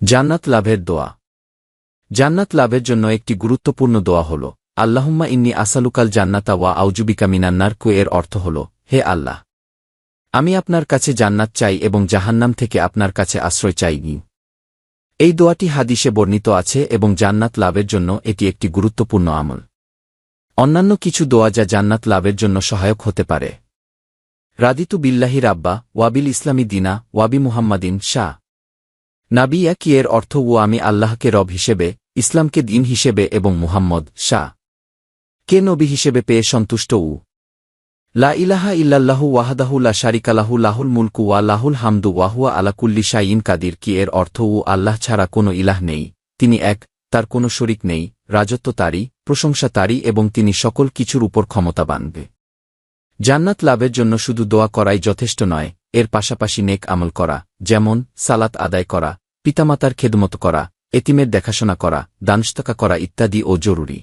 জান্নাত লাভের দোয়া। জান্নাত লাভের জন্য একটি গুরুত্বপূর্ণ দোয়া হল, আল্লাহুম্মা ইন্নি আসালুকাল জান্নাতা ওয়া আউজুবিকা মিনান্নার কু এর অর্থ হল, হে আল্লাহ, আমি আপনার কাছে জান্নাত চাই এবং জাহান্নাম থেকে আপনার কাছে আশ্রয় চাই এই দোয়াটি হাদিসে বর্ণিত আছে এবং জান্নাত লাভের জন্য এটি একটি গুরুত্বপূর্ণ আমল। অন্যান্য কিছু দোয়া যা জান্নাত লাভের জন্য সহায়ক হতে পারে। রাদিতু বিল্লাহি রাব্বা ওয়াবিল ইসলামী দিনা ওয়াবি মুহাম্মাদিন শাহ। নাবিয়া কি এর অর্থ ও আমি আল্লাহকে রব হিসেবে, ইসলামকে দিন হিসেবে এবং মুহাম্মদ, শাহ। কে নবী হিসেবে পেয়ে সন্তুষ্ট উ লা ইলাহা ইল্লাল্লাহু ওয়াহাদাহু লা শারিকালাহু লাহুল মুলকু ওয়া লাহুল হামদু ওয়াহুয়া আলাকুল্লি শাইন কাদির। কি এর অর্থ ও আল্লাহ ছাড়া কোনো ইলাহ নেই? তিনি এক, তার কোনো শরিক নেই, রাজত্ব তারই, প্রশংসা তারই এবং তিনি সকল কিছুর উপর ক্ষমতা বানবে জান্নাত লাভের জন্য শুধু দোয়া করাই যথেষ্ট নয়, এর পাশাপাশি নেক আমল করা, যেমন সালাত আদায় করা পিতামাতার খেদমত করা এতিমের দেখাশোনা করা দানস্তকা করা ইত্যাদি ও জরুরি।